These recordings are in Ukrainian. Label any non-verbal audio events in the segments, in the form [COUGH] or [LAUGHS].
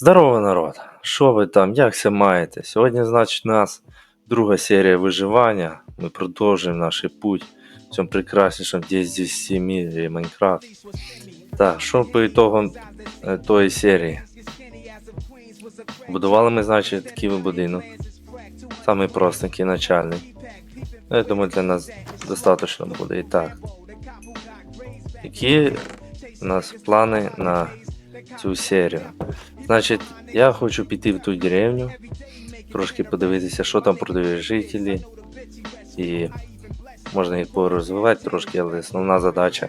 Здорово, народ! Що ви там? Як ся маєте? Сьогодні, значить, у нас друга серія виживання. Ми продовжуємо наш путь в цьому прекраснішому 10 мірі Майнкрафт. Так, що по ітогам е, тої серії? Будували ми, значить, такий будинок. Самий простенький, начальний. Ну, Я думаю, для нас достатньо буде і так. Які у нас плани на цю серію? Значить, я хочу піти в ту деревню, трошки подивитися, що там продають жителі. І можна їх порозвивати трошки, але основна задача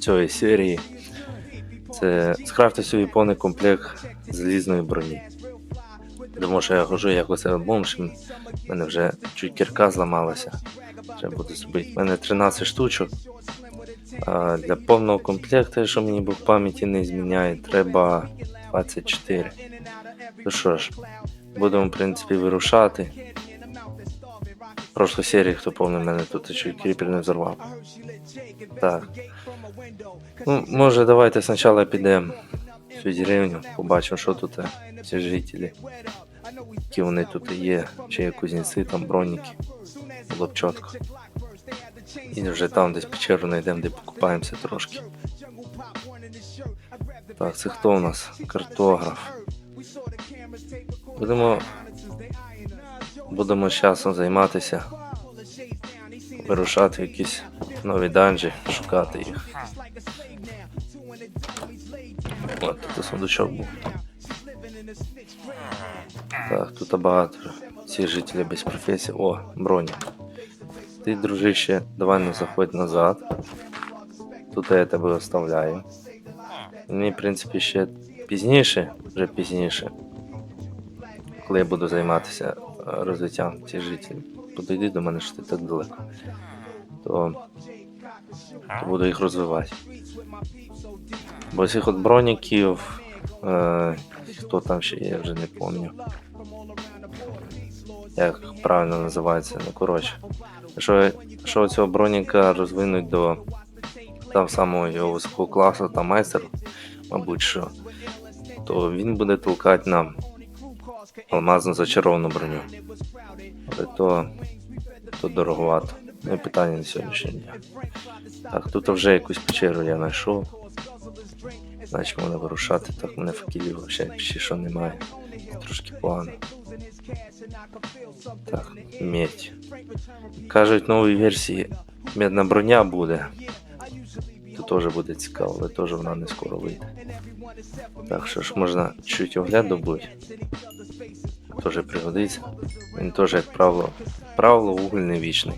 цієї серії це скрафтити собі повний комплект залізної броні. Тому що я хожу як оце бомж, в мене вже чуть кірка зламалася. Треба буде зробити. У мене 13 штучок. Для повного комплекту, що мені Бог пам'яті не зміняє, треба 24. Ну що ж, будемо, в принципі, вирушати. В прошлій серії, хто повний мене тут чуть кріпер не взорвав. Так. Ну, може, давайте спочатку підемо в цю деревню, побачимо, що тут е, ці жителі. Які вони тут є, чи є кузнеці, там броніки. Було. І вже там десь печеру знайдемо, де покупаємося трошки. Так, це хто у нас? Картограф. Будемо. Будемо часом займатися. Вирушати якісь нові данжі, шукати їх. От тут сундучок був. Так, тут багато всіх жителів без професії. О, броня. Ти, дружище, давай не заходь назад. Тут я тебе оставляю. Мені, в принципі, ще пізніше, вже пізніше, коли я буду займатися е, розвиттям цих жителів, подойди до мене, що ти так далеко, то, то буду їх розвивати. Бо цих от броніків, е, хто там ще є, я вже не пам'ятаю. Як правильно називається, ну коротше. Що, що цього броніка розвинуть до там самого його високого класу та майстер, мабуть що, то він буде толкати нам алмазну зачаровану броню. Але то, то дороговато. Не питання на сьогоднішній день. Так, тут вже якусь печеру я знайшов. Значить можна вирушати, так мене факелів взагалі ще що немає. Трошки погано. Так, медь. Кажуть, в новій версії медна броня буде. То теж буде цікаво, але теж вона не скоро вийде. Так що ж можна чуть огляд добути. Теж пригодиться. Він теж, як правило, правило вуголь не вічний.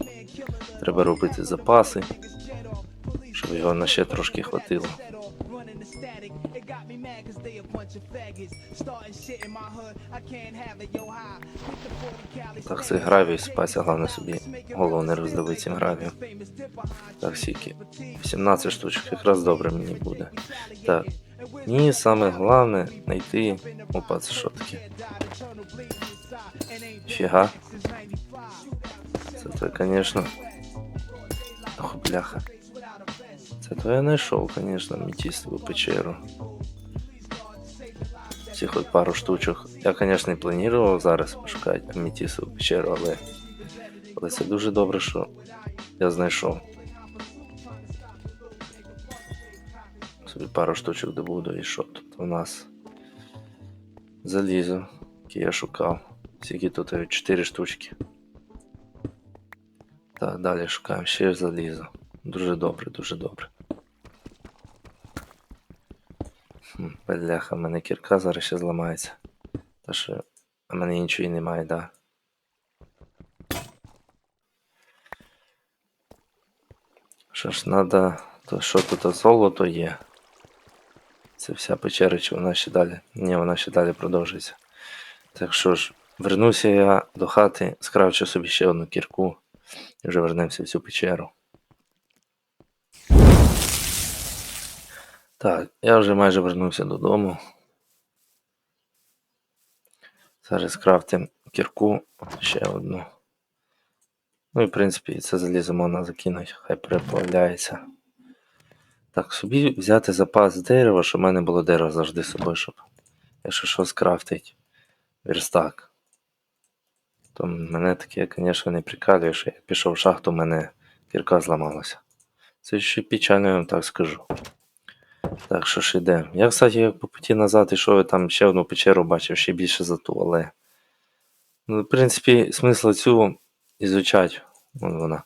Треба робити запаси, щоб його на ще трошки хватило. Так, це гравій спася, головне собі голову не цим гравієм. Так, сіки. 17 штучок, якраз добре мені буде. Так. Мені саме головне знайти. Опа, це що таке? Фіга. Це то, звісно. Ох, бляха. Це то я знайшов, звісно, метістову печеру. Цих от пару штучок. Я, звісно, не планував зараз пошукати аметістову печеру, але, але це дуже добре, що я знайшов. Собі пару штучок добуду і що тут у нас залізо, яке я шукав. Скільки тут 4 штучки. Так, далі шукаємо ще залізо. Дуже добре, дуже добре. Бляха, в мене кірка зараз ще зламається. Та що в мене іншої немає, да. Що ж, надо. То що тут золото є? Це вся печера, чи вона ще далі? Ні, вона ще далі продовжується. Так що ж, вернуся я до хати, скравчу собі ще одну кірку і вже вернемося в цю печеру. Так, я вже майже вернувся додому. Зараз крафтим кірку ще одну. Ну і в принципі це залізо можна закинути, хай переплавляється. Так, собі взяти запас дерева, щоб в мене було дерево завжди з собою, щоб якщо що скрафтить верстак. То мене таке, звісно, не прикалює, що я пішов в шахту, мене кірка зламалася. Це ще печально, я вам так скажу. Так, що ж іде. Я, кстати, як по путі назад ішов, я там ще одну печеру бачив, ще більше за ту, але. Ну, в принципі, смисла цю ізучати. Вон вона.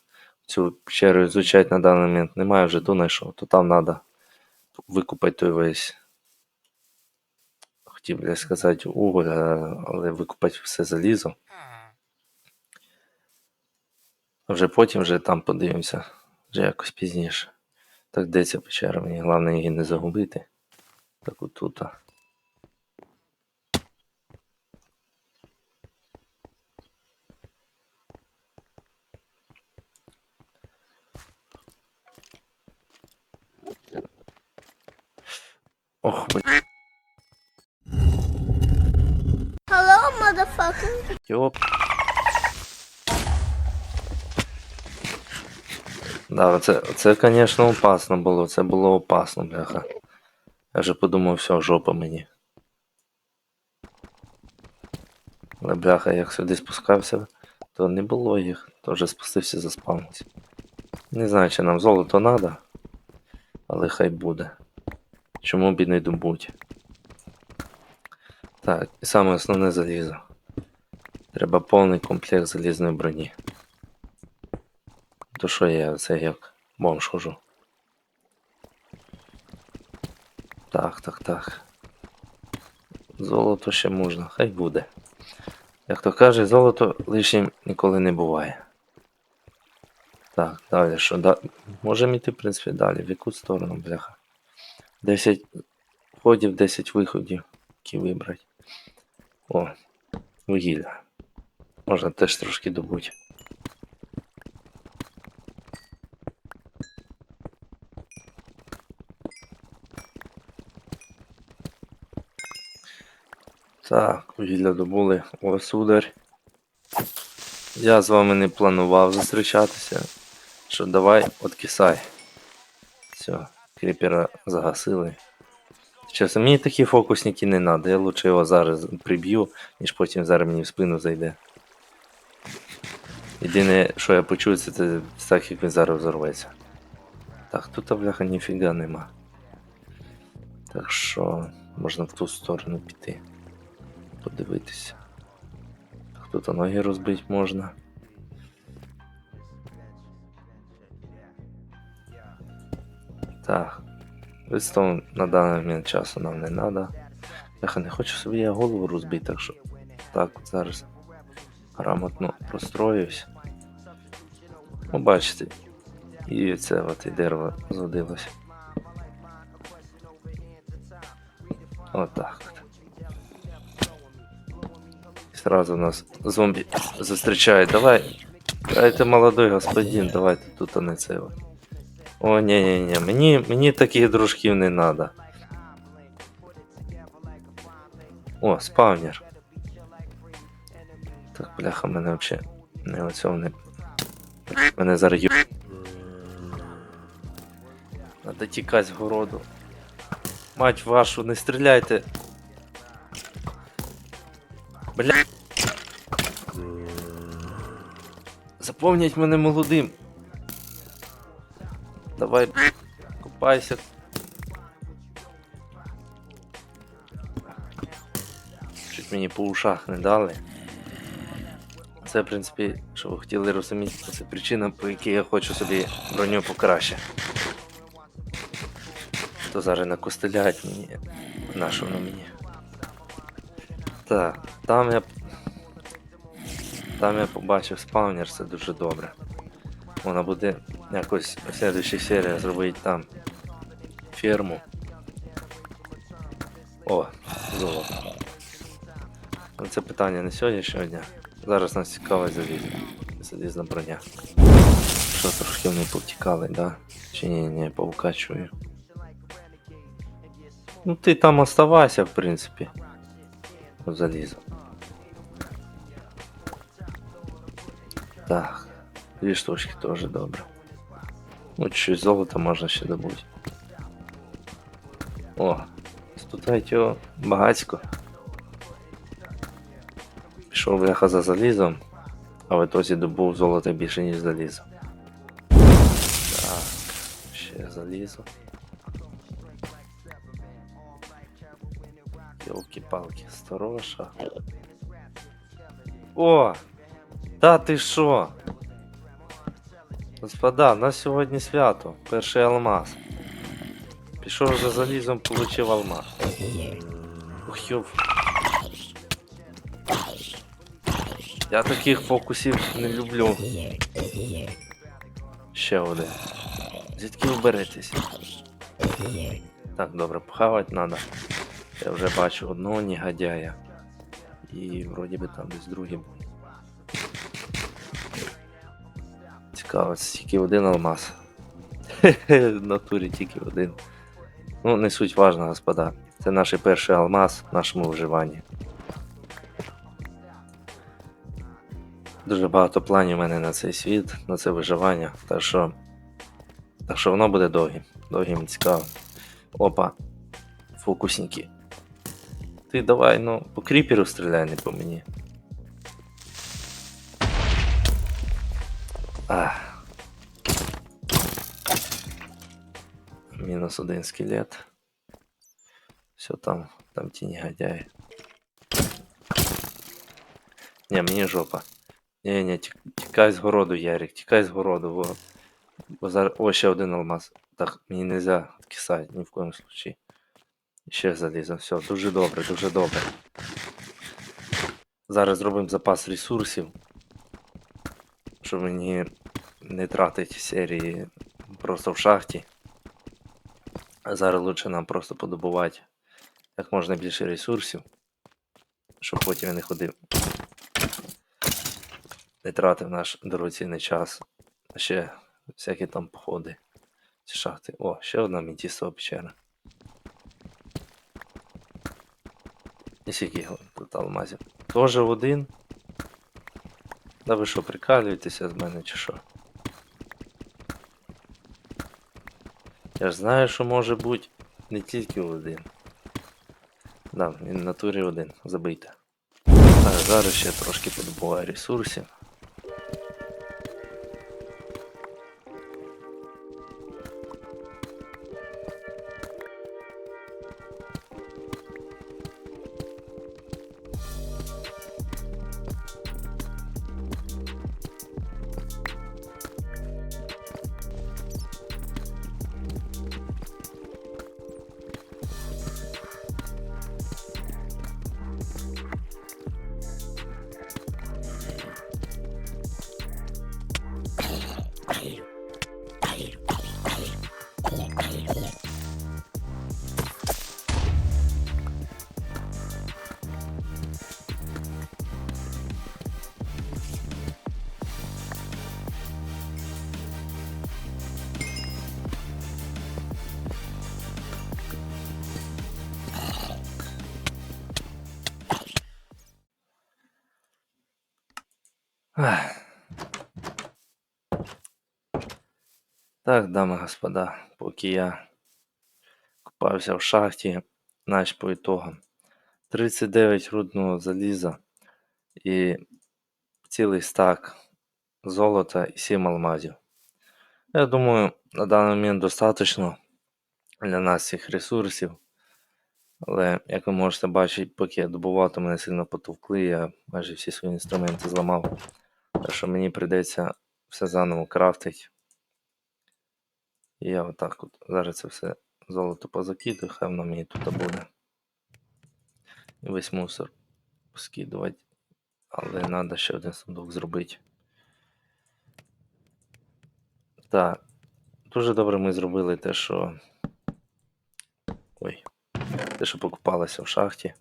Цю печеру ізучати на даний момент немає, вже ту знайшов, то там треба викупати той весь. Хотів би сказати уголь, але викупати все залізо. А вже потім вже там подивимося, вже якось пізніше. Так де ця печера, мені головне її не загубити. Так отут. Ох, блядь. Hello, motherfucker. Йоп. Да, це, це, звісно, опасно було. Це було опасно, бляха. Я вже подумав, все, жопа мені. Але бляха, як сюди спускався, то не було їх, то вже спустився заспавнився. Не знаю, чи нам золото треба, але хай буде. Чому б і не добуть. Так, і саме основне залізо. Треба повний комплект залізної броні. То що я це як бомж хожу. Так, так, так. Золото ще можна, хай буде. Як то каже, золото лишнім ніколи не буває. Так, далі що? Да... Можемо йти, в принципі, далі. В яку сторону, бляха? 10 входів, 10 виходів. Які вибрати. О, вугілля. Можна теж трошки добути. Так, вугілля добули. О, сударь. Я з вами не планував зустрічатися. Що давай, откисай. Все, кріпера загасили. Чесно, мені такі фокусники не треба. Я лучше його зараз приб'ю, ніж потім зараз мені в спину зайде. Єдине, що я почую, це, це так, як він зараз взорветься. Так, тут бляха ніфіга нема. Так що можна в ту сторону піти. Подивитися. Тут ноги розбити можна. Так. Вистав на даний момент часу нам не треба. Я не хочу собі я голову розбити, так що так зараз грамотно простроюсь. Ну, бачите, і це от і дерево згодилось. Отак от. Сразу нас зомбі зустрічають. Давай. Дайте молодой господин, давайте тут а не це. О, ні, ні, ні, мені, мені таких дружків не треба. О, спавнер. Так, бляха, мене взагалі не оцього не. Мене зараз ю... Надо тікати з городу. Мать вашу, не стріляйте. Бля. Запомнять мене молодим. Давай, купайся. Чуть мені по ушах не дали. Це, в принципі, що ви хотіли розуміти, це причина, по якій я хочу собі броню покраще. То зараз накостеляють мені. На що воно мені? Так, там я. Там я побачив спавнер, це дуже добре. Вона буде якось в следующій серії зробити там ферму. О, золото. Ну, Це питання не сьогоднішнього дня. Зараз нас цікавить залізна. Залізна броня. Що трошки вони повтікали, да? Чи ні, ні, паука. Ну ти там оставайся, в принципі. залізо. Так, две штучки тоже добре. Ну, чуть золота можно еще добути. О, спитають його багацько. Пішов бляха за залізом, а в ітозі добув золото більше, ніж залізо. Так, ще залізо. Йолки-палки, сторожа. О! Та ти що? Господа, у нас сьогодні свято. Перший алмаз. Пішов за залізом, получив алмаз. Ух, йов. Я таких фокусів не люблю. Ще один. Звідки ви? Так, добре, похавати треба. Я вже бачу одного негодяя. І вроді би там десь другий був. Цікаво, це тільки один алмаз. [LAUGHS] В натурі тільки один. Ну, не суть важна, господа. Це наш перший алмаз в нашому виживанні. Дуже багато планів у мене на цей світ, на це виживання. Так що. Так що воно буде довгим. Довгим і цікавим. Опа. Фокусники. Ти давай, ну, по кріперу стріляй, не по мені. Ах. Мінус один скелет. Все там, там ті негодяї. Не, мені жопа. Ні, тікай з городу, Ярик, тікай з городу, во. Бо зараз. О, ще один алмаз. Так, мені не можна кисати ні в коєму случаї. Ще залізо. Все, дуже добре, дуже добре. Зараз зробимо запас ресурсів. Щоб мені не тратити серії просто в шахті. А зараз лучше нам просто подобувати як можна більше ресурсів. Щоб потім я не ходив. Не тратив наш дорогоцінний час. А ще всякі там походи. Ці шахти. О, ще одна мітістова печера. І скільки тут алмазів. Тоже один. Да ви що, прикалюєтеся з мене чи що? Я ж знаю, що може бути не тільки один. Да, він в натурі один, забийте. Так, зараз ще трошки подобуваю ресурсів. Так, дами господа, поки я купався в шахті, наш по ітогам 39 рудного заліза і цілий стак золота і 7 алмазів. Я думаю, на даний момент достатньо для нас цих ресурсів. Але, як ви можете бачити, поки я добував, мене сильно потовкли, я майже всі свої інструменти зламав. Так що мені прийдеться все заново крафтити. І я отак от зараз це все золото позакидаю, хай воно мені тут буде. І весь мусор скидувати. Але треба ще один сундук зробити. Так. Дуже добре ми зробили те, що. Ой. Те, що покупалося в шахті.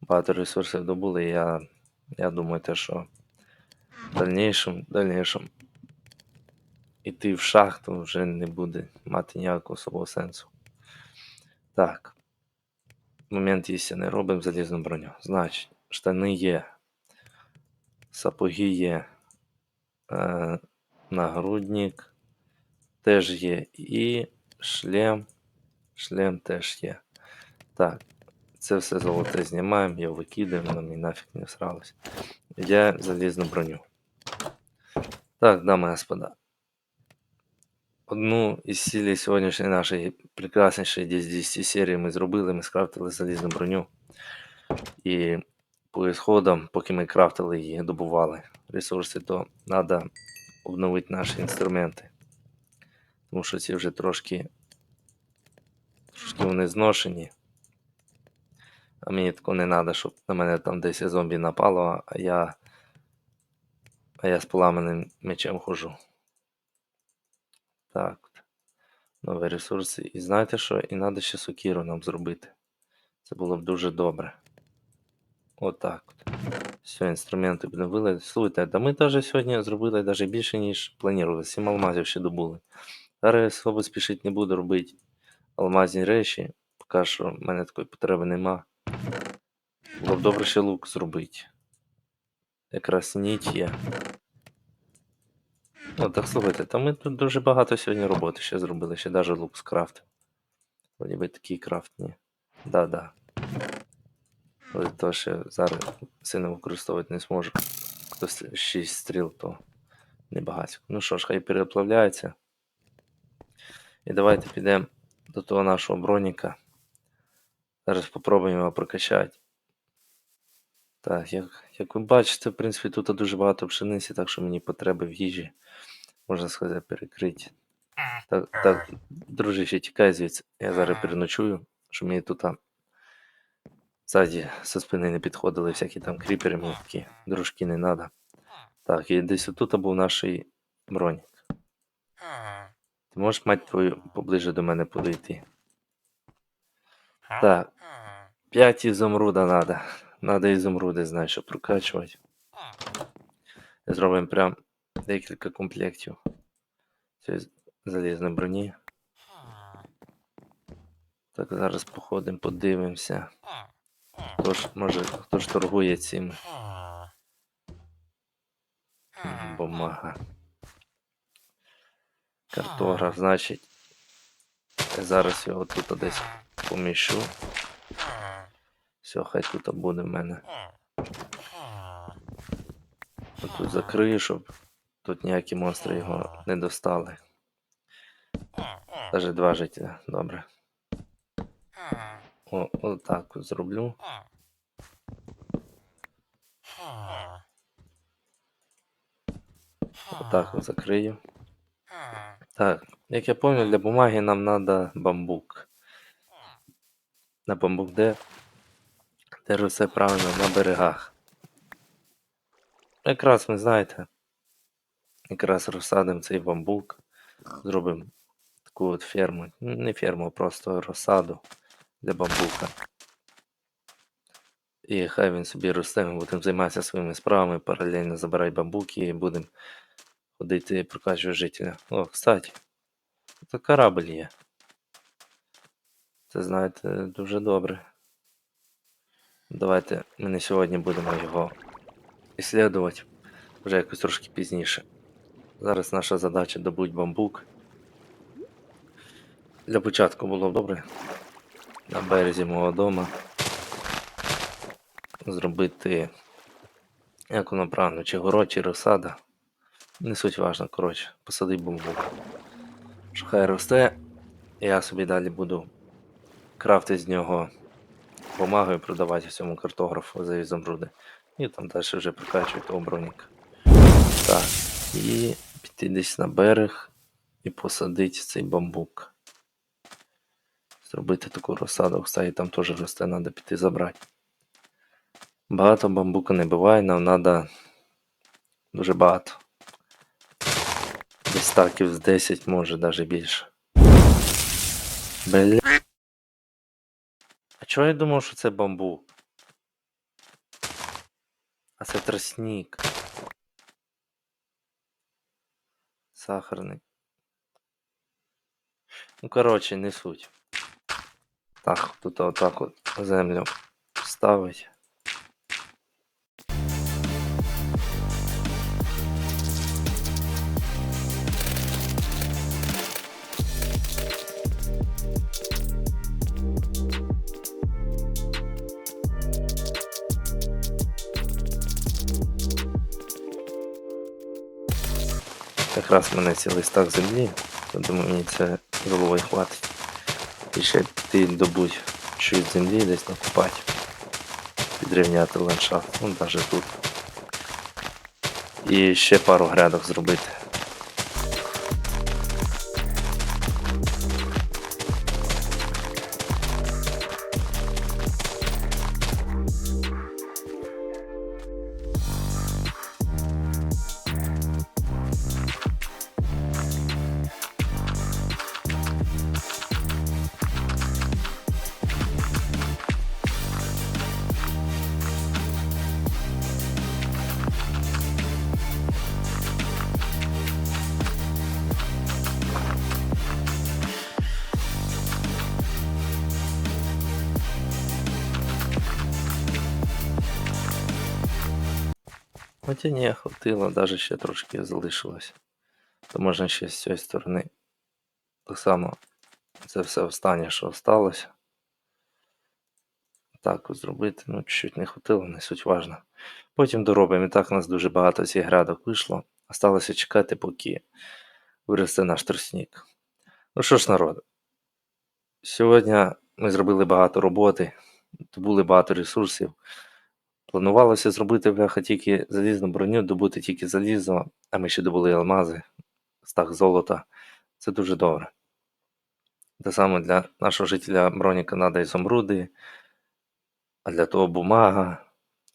Багато ресурсів добули, і я, я думаю, те, що в дальнейшем, в дальнейшем іти в шахту вже не буде мати ніякого особого сенсу. Так. Момент істини робимо залізну броню. Значить, штани є, сапоги є, е, нагрудник теж є, і шлем. Шлем теж є. Так, Це все золоте знімаємо, його викидаємо, воно мені нафіг не всралось. Я залізну броню. Так, дамы и господа. Одну із цілей сьогоднішньої нашої прекраснішої 10 серії ми зробили, ми скрафтили залізну броню. І по ісходам, поки ми крафтили її, добували ресурси, то треба обновити наші інструменти. Тому що ці вже трошки, трошки вони зношені. А мені такого не треба, щоб на мене там десь зомбі напало, а я, а я з поламаним мечем хожу. Так. Нові ресурси. І знаєте що? І треба ще сокіру нам зробити. Це було б дуже добре. Отак от. Все, інструменти обновили. Слухайте, да ми навіть сьогодні зробили навіть більше, ніж планували. Сім алмазів ще добули. Зараз особо спішити не буду робити алмазні речі. Поки що в мене такої потреби нема. Було б добре ще лук зробити. Якраз ніч є. Ну, так слухайте, та ми тут дуже багато сьогодні роботи ще зробили, ще навіть лук скрафтив. Вроді би такий крафт, ні. Да-да. Але то ще зараз сильно використовувати не зможу. Хтось 6 стріл, то небагато. Ну що ж, хай переплавляється. І давайте підемо до того нашого броніка. Зараз спробуємо його прокачати. Так, як, як ви бачите, в принципі, тут дуже багато пшениці, так що мені потреби в їжі, можна сказати, перекриті. Так, так, дружище, тікай звідси. Я зараз переночую, щоб мені тут там ззаді со спини не підходили всякі там кріпери, мені такі дружки не треба. Так, і десь отут був наш бронік. Ти можеш мать твою поближе до мене подойти? Так, 5 ізумруда надо. Надо ізумруди, знаєш, щоб прокачувати. Зробимо прям декілька комплектів. Цієї залізної броні. Так, зараз походимо, подивимося. Хто ж, може, хто ж торгує цим бумага. Картограф, значить. Зараз його тут десь поміщу. Все, хай тут буде в мене. Тут закрию, щоб тут ніякі монстри його не достали. Даже два життя, добре. О, отак от зроблю. Отак от закрию. Так, як я пам'ятаю, для бумаги нам треба бамбук. На бамбук де? Де росте правильно на берегах. Якраз ви знаєте. Якраз розсадимо цей бамбук. Зробимо таку от ферму. Не ферму, а просто розсаду для бамбука. І хай він собі росте, ми будемо займатися своїми справами, паралельно забирати бамбуки і будемо ходити і прокачувати жителя. О, кстати, це корабль є. Це знаєте, дуже добре. Давайте ми не сьогодні будемо його іслідувати, вже якось трошки пізніше. Зараз наша задача добути бамбук. Для початку було б добре на березі мого дома зробити, як воно правильно, чи город, чи розсада. Не суть важно, коротше, посадить бамбук. Що хай росте, я собі далі буду крафти з нього бумагу і продавати всьому картографу за ізумруди. І там далі вже прокачувати того броніка. Так, і піти десь на берег і посадити цей бамбук. Зробити таку розсаду, кстати, там теж росте, треба піти забрати. Багато бамбука не буває, нам треба дуже багато. Десь стаків з 10, може навіть більше. Бля. Чого я думав, що це бамбу? А це тростник. Сахарний. Ну, коротше, не суть. Так, тут отак от землю ставить. Якраз в мене цілий стак землі, то думаю, мені це головою хватить. І ще ти добудь щось землі десь накопати. Підрівняти ландшафт, ну навіть тут. І ще пару грядок зробити. Хоча ні, хватило, навіть ще трошки залишилось. То можна ще з цієї сторони. Так само це все останнє, що осталося. Так зробити, ну чуть-чуть не хватило, не суть важно. Потім доробимо. І так у нас дуже багато цих грядок вийшло. Осталося чекати, поки виросте наш тростник. Ну що ж, народ, сьогодні ми зробили багато роботи, добули багато ресурсів. Планувалося зробити бляха тільки залізну броню, добути тільки залізо, а ми ще добули алмази, стак золота. Це дуже добре. Те саме для нашого жителя броніка треба ізумруди, а для того бумага.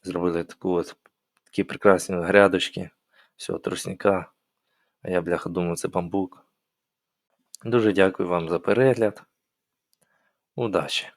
Зробили таку от, такі прекрасні грядочки, всього тростника. А я, бляха, думаю, це бамбук. Дуже дякую вам за перегляд. Удачі!